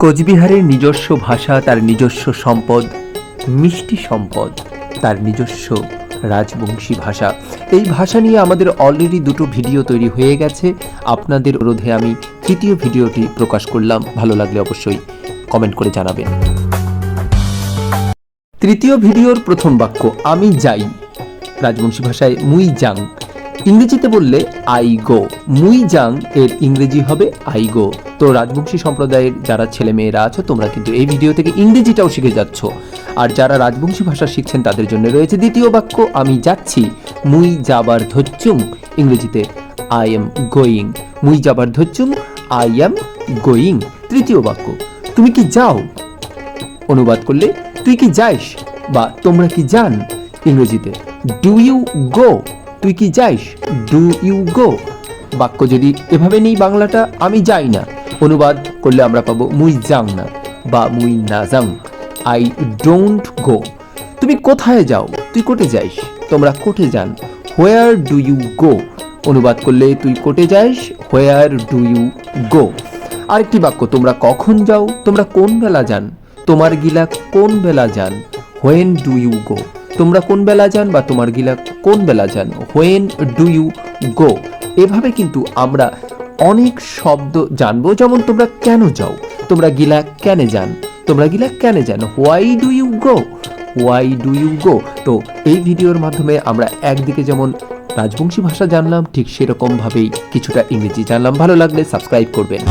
কোচবিহারের নিজস্ব ভাষা, তার নিজস্ব সম্পদ, মিষ্টি সম্পদ, তার নিজস্ব রাজবংশী ভাষা। এই ভাষা নিয়ে আমাদের অলরেডি দুটো ভিডিও তৈরি হয়ে গেছে। আপনাদের অনুরোধে আমি তৃতীয় ভিডিওটি প্রকাশ করলাম। ভালো লাগলে অবশ্যই কমেন্ট করে জানাবেন। তৃতীয় ভিডিওর প্রথম বাক্য, আমি যাই। রাজবংশী ভাষায় মুই যাং। ইংরেজিতে বললে আই গো মুই যাং এর ইংরেজি হবে আই গো তো রাজবংশী সম্প্রদায়ের যারা ছেলে মেয়েরা আছো, তোমরা কিন্তু এই ভিডিও থেকে ইংরেজিটাও শিখে যাচ্ছ। আর যারা রাজবংশী ভাষা শিখছেন, তাদের জন্য রয়েছে দ্বিতীয় বাক্য, আমি যাচ্ছি। মুই যাবার ধচ্চুং ইংরেজিতে আই এম গোয়িং মুই যাবার ধচ্চুং আই এম গোয়িং তৃতীয় বাক্য, তুমি কি যাও? অনুবাদ করলে, তুই কি যাইস? বা তোমরা কি যান? ইংরেজিতে ডু ইউ গো তুই কি যাইস? ডু ইউ গো বাক্য যদি এভাবে নেই বাংলাটা, আমি যাই না। অনুবাদ করলে আমরা পাবো মুই যাং না বা মুই না যাং। আই ডোন্ট গো তুমি কোথায় যাও? তুই কোটে যাইস? তোমরা কোটে যান। হোয়ার ডু ইউ গো অনুবাদ করলে তুই কোটে যাইস। হোয়ার ডু ইউ গো আরেকটি বাক্য, তোমরা কখন যাও? তোমরা কোন বেলা যান? তোমার গিলা কোন বেলা যান? হোয়েন ডু ইউ গো তোমরা কোন বেলা যান বা তোমার গিলা কোন বেলা যান হোয়েন ডু ইউ গো এভাবে কিন্তু আমরা অনেক শব্দ জানব, যেমন তোমরা কেন যাও, তোমরা গিলা কেন যান, তোমরা গিলা কেন যান why do you go why do you go তো এই ভিডিওর মাধ্যমে আমরা একদিকে যেমন রাজবংশী ভাষা জানলাম, ঠিক সেরকমভাবেই কিছুটা ইংরেজি জানলাম। ভালো লাগলে সাবস্ক্রাইব করবেন।